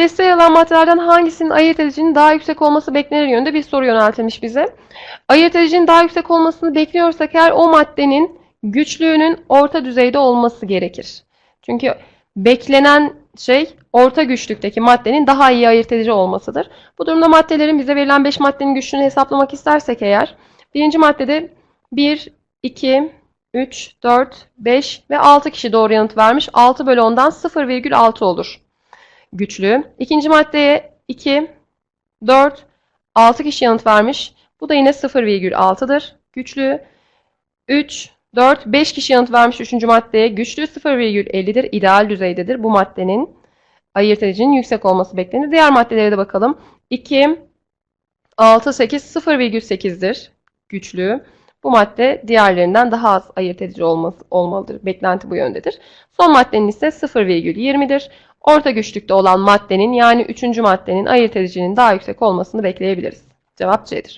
Teste yer alan maddelerden hangisinin ayırt edicinin daha yüksek olması beklenir yönünde bir soru yöneltilmiş bize. Ayırt edicinin daha yüksek olmasını bekliyorsak eğer o maddenin güçlüğünün orta düzeyde olması gerekir. Çünkü beklenen şey orta güçlükteki maddenin daha iyi ayırt edici olmasıdır. Bu durumda maddelerin bize verilen 5 maddenin güçlüğünü hesaplamak istersek eğer birinci maddede 1, 2, 3, 4, 5 ve 6 kişi doğru yanıt vermiş. 6 bölü 10'dan 0,6 olur güçlüğü. İkinci maddeye 2, 4, 6 kişi yanıt vermiş. Bu da yine 0,6'dır güçlüğü. 3, 4, 5 kişi yanıt vermiş 3. maddeye. Güçlüğü 0,50'dir. ideal düzeydedir. Bu maddenin ayırt edicinin yüksek olması beklenir. Diğer maddelere de bakalım. 2, 6, 8, 0,8'dir güçlüğü. Bu madde diğerlerinden daha az ayırt edici olması, olmalıdır. Beklenti bu yöndedir. Son maddenin ise 0,20'dir. Orta güçlükte olan maddenin yani 3. maddenin ayırt edicinin daha yüksek olmasını bekleyebiliriz. Cevap C'dir.